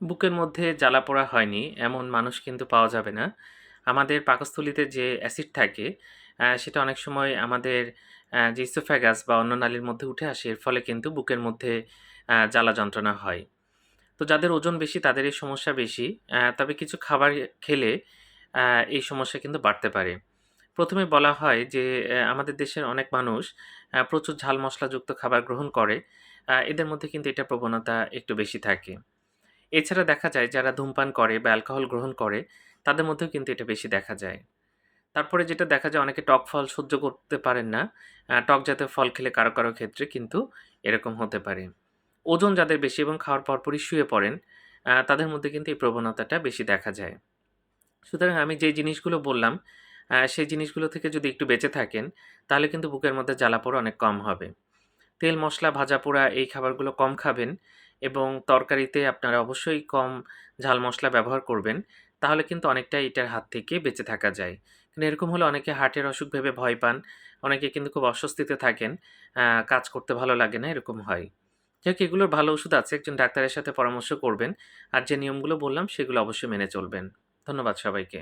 বুকের মধ্যে জ্বালা-পোড়া হয়নি, এমন মানুষ কিন্তু পাওয়া যাবে না। আমাদের পাকস্থলীতে যে অ্যাসিড থাকে সেটা অনেক সময় আমাদের যে ইসোফেগাস বা অন্ননালীর মধ্যে উঠে আসে, এর ফলে কিন্তু বুকের মধ্যে জ্বালা যন্ত্রণা হয়। তো যাদের ওজন বেশি, তাদের এই সমস্যা বেশি। তবে কিছু খাবার খেলে এই সমস্যা কিন্তু বাড়তে পারে। প্রথমে বলা হয় যে আমাদের দেশের অনেক মানুষ প্রচুর ঝাল মশলাযুক্ত খাবার গ্রহণ করে। এদের মধ্যে কিন্তু এটার প্রবণতা একটু বেশি থাকে। এছাড়া দেখা যায় যারা ধূমপান করে বা অ্যালকোহল গ্রহণ করে তাদের মধ্যেও কিন্তু এটা বেশি দেখা যায়। তারপরে যেটা দেখা যায় অনেকে টক ফল সহ্য করতে পারেন না। টক জাতীয় ফল খেলে কারও, কারও ক্ষেত্রে কিন্তু এরকম হতে পারে। ওজন যাদের বেশি এবং খাওয়ার পরপরই শুয়ে পড়েন তাদের মধ্যে কিন্তু এই প্রবণতাটা বেশি দেখা যায়। সুতরাং আমি যে জিনিসগুলো বললাম সেই জিনিসগুলো থেকে যদি একটু বেঁচে থাকেন তাহলে কিন্তু বুকের মধ্যে জ্বালা-পোড়া অনেক কম হবে। তেল, মশলা ভাজা-পোড়া এই খাবারগুলো কম খাবেন এবং তরকারিতে আপনারা অবশ্যই কম ঝাল মশলা ব্যবহার করবেন। তাহলে কিন্তু অনেকটাই এটার হাত থেকে বেঁচে থাকা যায়। কিন্তু এরকম হলে অনেকে হার্টের অসুখ ভেবে ভয় পান। অনেকে কিন্তু খুব অস্বস্তিতে থাকেন। কাজ করতে ভালো লাগে না, এরকম হয়। যাক এগুলোর ভালো ওষুধ আছে। একজন ডাক্তারের সাথে পরামর্শ করবেন। আর যে নিয়মগুলো বললাম সেগুলো অবশ্যই মেনে চলবেন। ধন্যবাদ সবাইকে।